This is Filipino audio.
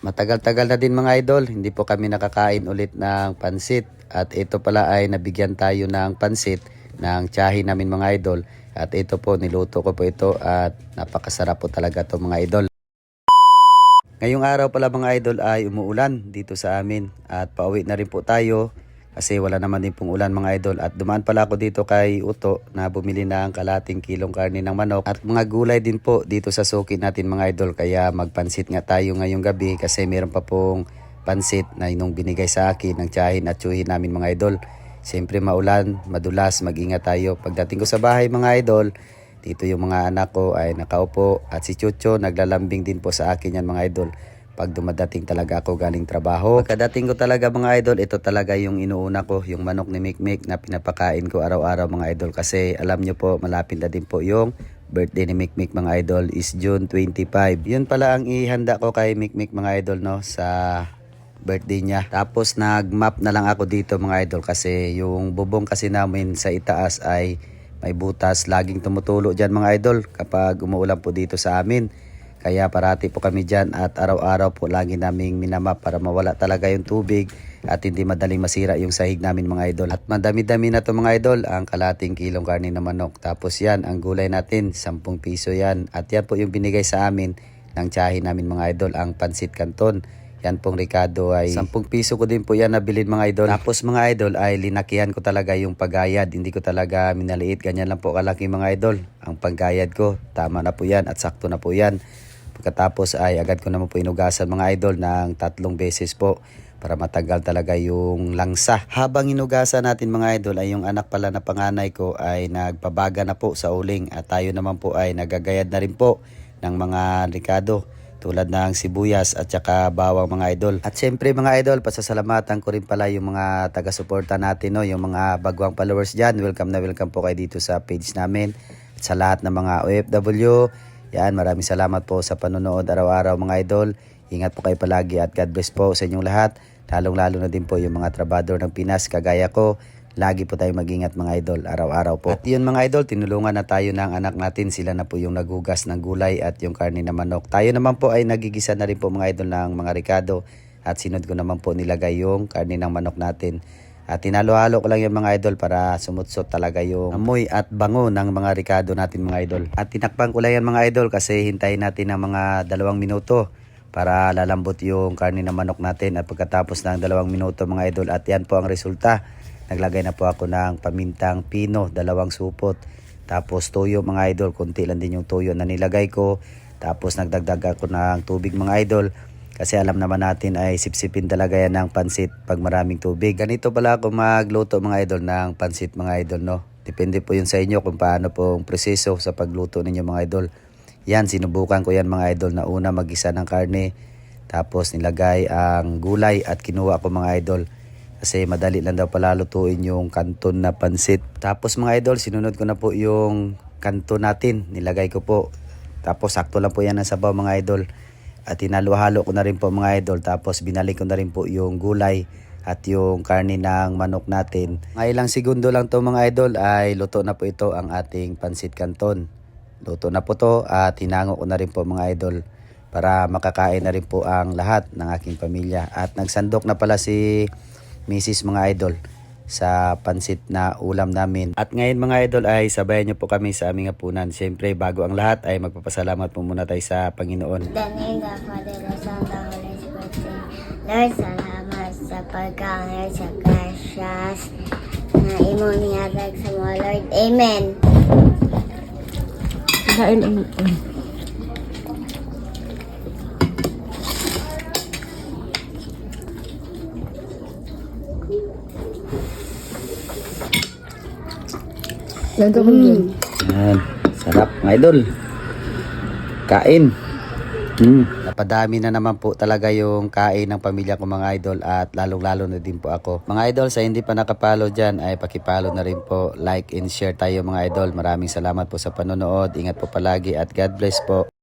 Matagal-tagal na din mga idol, hindi po kami nakakain ulit ng pansit. At ito pala ay nabigyan tayo ng pansit ng tiyahin namin mga idol. At ito po, niluto ko po ito at napakasarap po talaga to mga idol. Ngayong araw pala mga idol ay umuulan dito sa amin at pauwi na rin po tayo kasi wala naman din pong ulan mga idol. At dumaan pala ako dito kay Uto na bumili ng kalating kilong karne ng manok. At mga gulay din po dito sa suki natin mga idol. Kaya magpansit nga tayo ngayong gabi kasi meron pa pong pansit na inong binigay sa akin ng tiyahin at tsuhin namin mga idol. Siyempre maulan, madulas, mag-ingat tayo. Pagdating ko sa bahay mga idol, dito yung mga anak ko ay nakaupo. At si Chucho naglalambing din po sa akin yan mga idol pag dumadating talaga ako galing trabaho. Pagkadating ko talaga mga idol, ito talaga yung inuuna ko, yung manok ni Mikmik na pinapakain ko araw-araw mga idol kasi alam nyo po malapit na din po yung birthday ni Mikmik mga idol is June 25. Yun pala ang ihanda ko kay Mikmik mga idol no sa birthday niya. Tapos nag-map na lang ako dito mga idol kasi yung bubong kasi namin sa itaas ay may butas. Laging tumutulo dyan mga idol kapag umuulan po dito sa amin. Kaya parati po kami dyan at araw-araw po lagi naming minamap para mawala talaga yung tubig at hindi madaling masira yung sahig namin mga idol. At madami-dami na to mga idol ang kalating kilong karne na manok. Tapos yan, ang gulay natin, 10 piso yan. At yan po yung binigay sa amin ng tiyahin namin mga idol, ang pansit canton. Yan pong Ricardo ay 10 piso ko din po yan nabilin mga idol. Tapos mga idol ay linakihan ko talaga yung pagayad. Hindi ko talaga minaliit. Ganyan lang po kalaki mga idol. Ang paggayad ko. Tama na po yan at sakto na po yan. Pagkatapos ay agad ko naman po inugasan mga idol ng tatlong beses po para matagal talaga yung langsa. Habang inugasan natin mga idol ay yung anak pala na panganay ko ay nagpabaga na po sa uling at tayo naman po ay nagagayad na rin po ng mga likado tulad ng sibuyas at saka bawang mga idol. At syempre mga idol, pasasalamatan ko rin pala yung mga taga-suporta natin, no? yung mga bagwang followers dyan. Welcome na welcome po kayo dito sa page namin. At sa lahat ng mga OFW, yan, maraming salamat po sa panonood araw-araw mga idol. Ingat po kayo palagi at God bless po sa inyong lahat. Lalong-lalo na din po yung mga trabador ng Pinas kagaya ko. Lagi po tayo mag-ingat mga idol araw-araw po. At yun mga idol, tinulungan na tayo ng anak natin. Sila na po yung nagugas ng gulay at yung karne na manok. Tayo naman po ay nagigisa na rin po mga idol ng mga ricado. At sinod ko naman po nilagay yung karne ng manok natin. At tinalo-halo ko lang yung mga idol para sumutsot talaga yung amoy at bango ng mga ricado natin mga idol. At tinakpan ko lang yan mga idol kasi hintayin natin ng mga dalawang minuto para lalambot yung karne ng manok natin. At pagkatapos ng dalawang minuto mga idol at yan po ang resulta. Naglagay na po ako ng pamintang pino, dalawang supot. Tapos tuyo mga idol, konti lang din yung tuyo na nilagay ko. Tapos nagdagdag ako ng tubig mga idol. Kasi alam naman natin ay sipsipin talaga yan ng pansit pag maraming tubig. Ganito pala ako magluto mga idol ng pansit mga idol no. Depende po yun sa inyo kung paano pong proseso sa pagluto ninyo mga idol. Yan, sinubukan ko yan mga idol na una magisa ng karne. Tapos nilagay ang gulay at kinuha ko mga idol. Kasi madali lang daw pala lutuin yung kanton na pansit. Tapos mga idol, sinunod ko na po yung kanton natin. Nilagay ko po. Tapos sakto lang po yan ang sabaw mga idol. At hinalo-halo ko na rin po mga idol. Tapos binalik ko na rin po yung gulay at yung karne ng manok natin. Mga ilang segundo lang to mga idol ay luto na po ito ang ating pansit canton. Luto na po to at hinango ko na rin po mga idol para makakain na rin po ang lahat ng aking pamilya. At nagsandok na pala si Mrs. mga idol sa pansit na ulam namin. At ngayon mga idol ay sabayan niyo po kami sa aming hapunan. Siyempre bago ang lahat ay magpapasalamat po muna tayo sa Panginoon. The name of Father, the Son, the Holy Spirit. Lord, salamat sa pagkain sa gracias na imo niyadag sa mga Lord. Amen. Kain ang Ganito ko yun. Yan. Sarap mga idol. Kain. Mm. Napadami na naman po talaga yung kain ng pamilya ko mga idol at lalong-lalo na din po ako. Mga idol, sa hindi pa nakapalo dyan ay pakipalo na rin po. Like and share tayo mga idol. Maraming salamat po sa panonood. Ingat po palagi at God bless po.